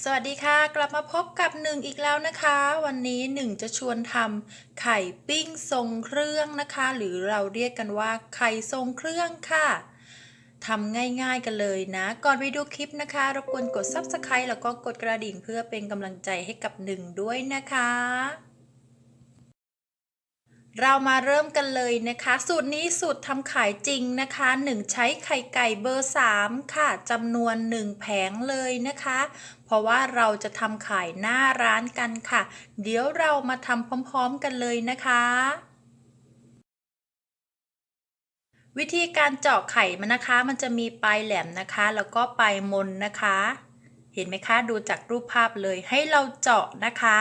สวัสดีค่ะ กลับมาพบกับหนึ่งอีกแล้วนะคะ วันนี้หนึ่งจะชวนทำไข่ปิ้งทรงเครื่องนะคะ หรือเราเรียกกันว่าไข่ทรงเครื่องค่ะทำง่ายๆกันเลยนะ ก่อนไปดูคลิปนะคะรบกวนกด Subscribe แล้วก็กดกระดิ่งเพื่อเป็นกำลังใจให้กับหนึ่งด้วยนะคะ เรามาเริ่มกันเลยนะคะ สูตรนี้สูตรทำขายจริงนะคะ 1 ใช้ไข่ไก่เบอร์ 3 ค่ะจำนวน 1 แผงเลยนะคะ เพราะว่าเราจะทำขายหน้าร้านกันค่ะ เดี๋ยวเรามาทำพร้อมๆกันเลยนะคะ วิธีการเจาะไข่มันนะคะ มันจะมีปลายแหลมนะคะ แล้วก็ปลายมนนะคะ เห็นไหมคะดูจากรูปภาพเลยให้เราเจาะนะคะ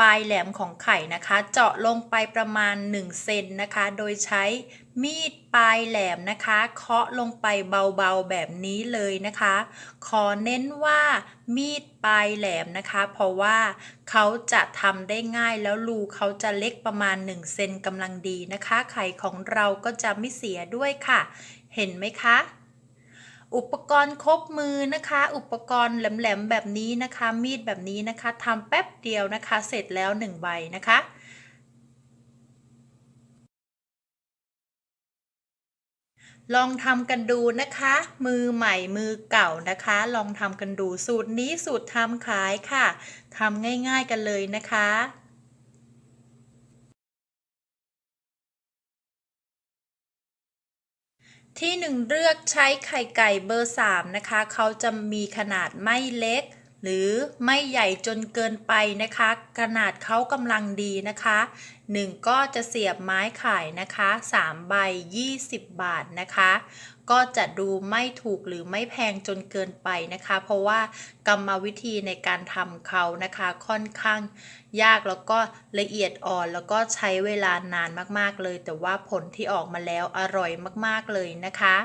ปลายแหลมของไข่นะคะ เจาะลงไปประมาณ 1 เซนนะคะ โดยใช้มีดปลายแหลมนะคะ เคาะลงไปเบาๆแบบนี้เลยนะคะ ขอเน้นว่ามีดปลายแหลมนะคะ เพราะว่าเขาจะทำได้ง่ายแล้วรูเขาจะเล็กประมาณ 1 เซนกำลังดีนะคะ ไข่ของเราก็จะไม่เสียด้วยค่ะ เห็นไหมคะ อุปกรณ์ครบมือนะคะ อุปกรณ์แหลมๆแบบนี้นะคะ มีดแบบนี้นะคะทำแป๊บเดียวนะคะ เสร็จแล้ว1ใบนะคะลองทำกันดูนะคะ มือใหม่มือเก่านะคะ ลองทำกันดูสูตรนี้สูตรทำขายค่ะทำง่ายๆกันเลยนะคะ ที่หนึ่งเลือกใช้ไข่ไก่เบอร์ 3 นะคะ เขาจะมีขนาดไม่เล็ก หรือไม่ใหญ่จนเกินไปนะคะ ขนาดเขากำลังดีนะคะ 1 ก็จะเสียบไม้ไข่นะคะ3ใบ 20 บาทนะคะ ก็จะดูไม่ถูกหรือไม่แพงจนเกินไปนะคะ เพราะว่ากรรมวิธีในการทำเขานะคะค่อนข้างยากแล้วก็ละเอียดอ่อนแล้วก็ใช้เวลานานมากๆเลย แต่ว่าผลที่ออกมาแล้วอร่อยมากๆเลยนะคะ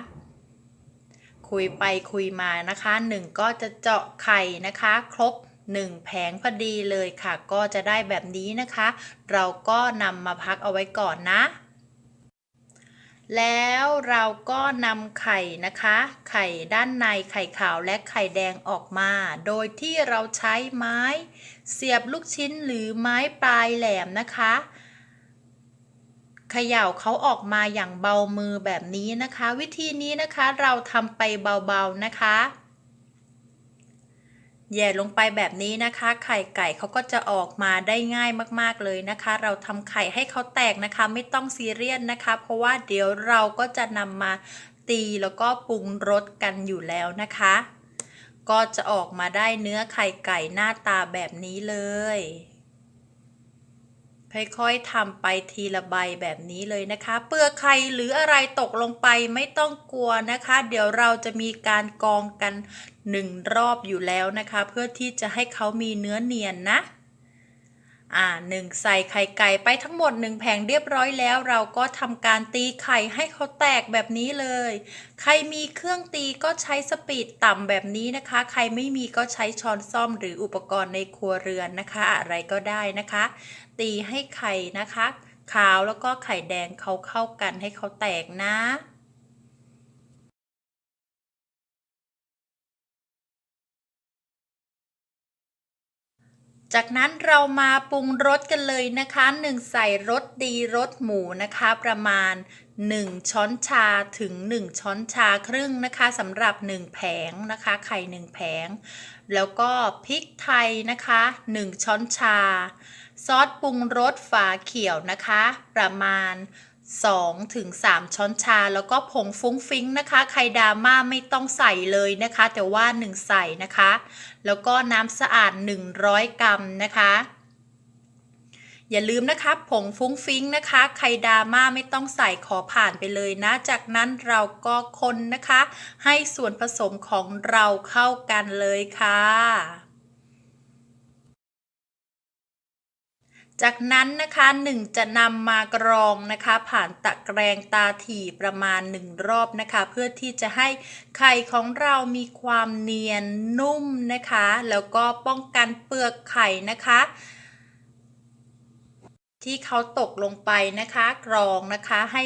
คุยไปคุยมานะคะหนึ่งก็จะเจาะไข่นะคะ ครบ 1 แผงพอดีเลยค่ะ ก็จะได้แบบนี้นะคะ เราก็นำมาพักเอาไว้ก่อนนะแล้วเราก็นำไข่นะคะ ไข่ด้านในไข่ขาวและไข่แดงออกมา โดยที่เราใช้ไม้ เสียบลูกชิ้นหรือไม้ปลายแหลมนะคะ เขย่าเขาออกมาอย่างเบามือแบบนี้นะคะ วิธีนี้นะคะเราทำไปเบาๆนะคะแย่ลงไปแบบนี้นะคะ ไข่ไก่เขาก็จะออกมาได้ง่ายมากๆเลยนะคะ เราทำไข่ให้เขาแตกนะคะ ไม่ต้องซีเรียสนะคะ เพราะว่าเดี๋ยวเราก็จะนำมาตีแล้วก็ปรุงรสกันอยู่แล้วนะคะ ก็จะออกมาได้เนื้อไข่ไก่หน้าตาแบบนี้เลย ค่อยๆทำไปทีละใบแบบนี้เลยนะคะ เปลือกไข่หรืออะไรตกลงไปไม่ต้องกลัวนะคะ เดี๋ยวเราจะมีการกองกันหนึ่งรอบอยู่แล้วนะคะ เพื่อที่จะให้เขามีเนื้อเนียนนะ อ่าหนึ่งใส่ไข่ไก่ไปทั้งหมดหนึ่งแผงเรียบร้อยแล้ว เราก็ทำการตีไข่ให้เขาแตกแบบนี้เลย ใครมีเครื่องตีก็ใช้สปีดต่ำแบบนี้นะคะ ใครไม่มีก็ใช้ช้อนซ่อมหรืออุปกรณ์ในครัวเรือนนะคะ อะไรก็ได้นะคะ ตีให้ไข่นะคะ ขาวแล้วก็ไข่แดงเขาเข้ากันให้เขาแตกนะ จากนั้นเรามาปรุงรสกันเลยนะคะ1ใส่รสดีรสหมูนะคะ ประมาณ 1 ช้อนชาถึง 1 ช้อนชาครึ่งนะคะสำหรับ 1 แผงนะคะ ไข่ 1 แผง แล้วก็พริกไทยนะคะ 1 ช้อนชา ซอสปรุงรสฝาเขียวนะคะ ประมาณ 2ถึง3ช้อนชา แล้วก็ผงฟุ้งฟิ้งนะคะใครดาม่าไม่ต้องใส่เลยนะคะ แต่ว่า 1 ใส่นะคะ แล้วก็น้ำสะอาด 100 กรัมนะคะ อย่าลืมนะคะผงฟุ้งฟิ้งนะคะใครดาม่าไม่ต้องใส่ขอผ่านไปเลยนะ จากนั้นเราก็คนนะคะ ให้ส่วนผสมของเราเข้ากันเลยค่ะ จากนั้นนะคะหนึ่งจะนำมากรองนะคะ ผ่านตะแกรงตาถี่ประมาณหนึ่งรอบนะคะ เพื่อที่จะให้ไข่ของเรามีความเนียนนุ่มนะคะ แล้วก็ป้องกันเปลือกไข่นะคะ ที่เขาตกลงไปนะคะ กรองนะคะให้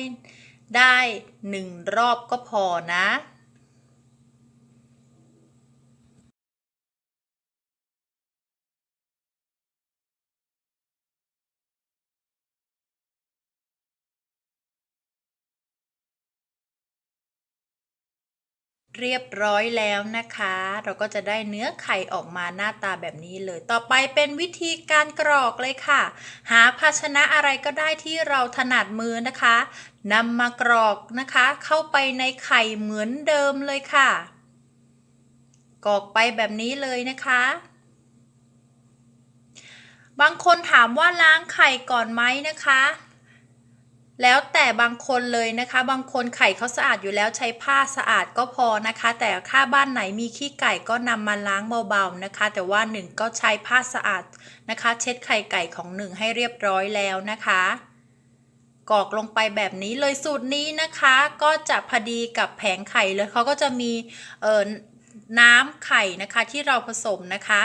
ได้หนึ่งรอบก็พอนะ เรียบร้อยแล้วนะคะ เราก็จะได้เนื้อไข่ออกมาหน้าตาแบบนี้เลย ต่อไปเป็นวิธีการกรอกเลยค่ะ หาภาชนะอะไรก็ได้ที่เราถนัดมือนะคะนำมากรอกนะคะ เข้าไปในไข่เหมือนเดิมเลยค่ะ กรอกไปแบบนี้เลยนะคะบางคนถามว่าล้างไข่ก่อนไหมนะคะ แล้วแต่บางคนเลยนะคะ บางคนไข่เขาสะอาดอยู่แล้วใช้ผ้าสะอาดก็พอนะคะ แต่ถ้าบ้านไหนมีขี้ไก่ก็นำมาล้างเบาๆนะคะ แต่ว่าหนึ่งก็ใช้ผ้าสะอาดนะคะ เช็ดไข่ไก่ของหนึ่งให้เรียบร้อยแล้วนะคะกอกลงไปแบบนี้เลยสูตรนี้นะคะ ก็จะพอดีกับแผงไข่เลยเขาก็จะมีเอ่อน้ำไข่นะคะที่เราผสมนะคะ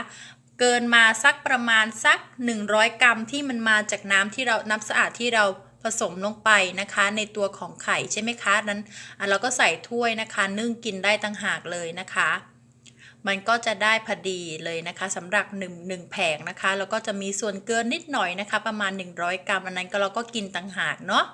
เกินมาสักประมาณสัก 100 กรัมที่มันมาจากน้ำที่เราน้ำสะอาดที่เรา ผสมลงไปนะคะ ในตัวของไข่ใช่ไหมคะนั้นอะเราก็ใส่ถ้วยนะคะ นึ่งกินได้ตั้งหากเลยนะคะ มันก็จะได้พอดีเลยนะคะสำหรับ1 1แผงนะคะแล้วก็จะมีส่วนเกินนิดหน่อยนะคะ ประมาณ 100 กรัมอันนั้นก็เราก็กินต่างหากเนาะ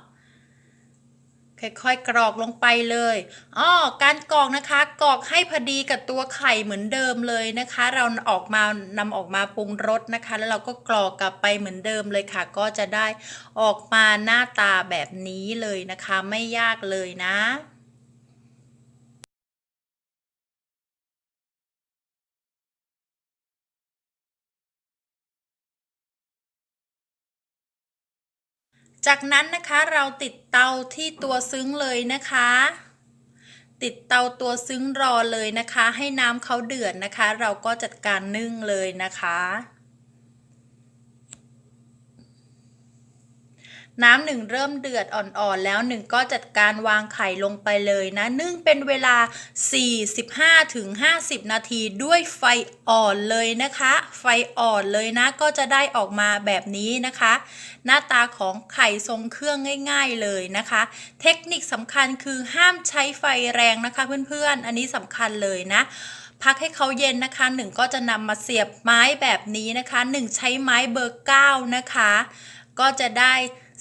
ค่อยๆ กรอกลงไปเลยอ๋อการกรอกนะคะ กรอกให้พอดีกับตัวไข่เหมือนเดิมเลยนะคะ เราออกมานำออกมาปรุงรสนะคะ แล้วเราก็กรอกกลับไปเหมือนเดิมเลยค่ะ ก็จะได้ออกมาหน้าตาแบบนี้เลยนะคะ ไม่ยากเลยนะ จากนั้นนะคะเราติดเตาที่ตัวซึ้งเลยนะคะ ติดเตาตัวซึ้งรอเลยนะคะ ให้น้ำเขาเดือดนะคะ เราก็จัดการนึ่งเลยนะคะ น้ำหนึ่งเริ่มเดือดอ่อนๆ แล้วหนึ่งก็จัดการวางไข่ลงไปเลยนะ นึ่งเป็นเวลา 45ถึง50 นาทีด้วยไฟอ่อนเลยนะคะ ไฟอ่อนเลยนะ ก็จะได้ออกมาแบบนี้นะคะ หน้าตาของไข่ทรงเครื่องง่าย ๆเลยนะคะ เทคนิคสำคัญคือห้ามใช้ไฟแรงนะคะเพื่อนๆ อันนี้สำคัญเลยนะพักให้เขาเย็นนะคะหนึ่งก็จะนำมาเสียบไม้แบบนี้นะคะหนึ่งใช้ไม้เบอร์ 9 นะคะ ก็จะได้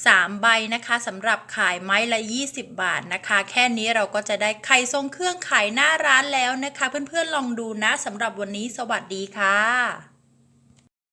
3 ใบนะคะสำหรับขายไม้ละ 20 บาทนะคะ แค่นี้เราก็จะได้ไข่ทรงเครื่องขายหน้าร้านแล้วนะคะ เพื่อนๆลองดูนะสำหรับวันนี้สวัสดีค่ะ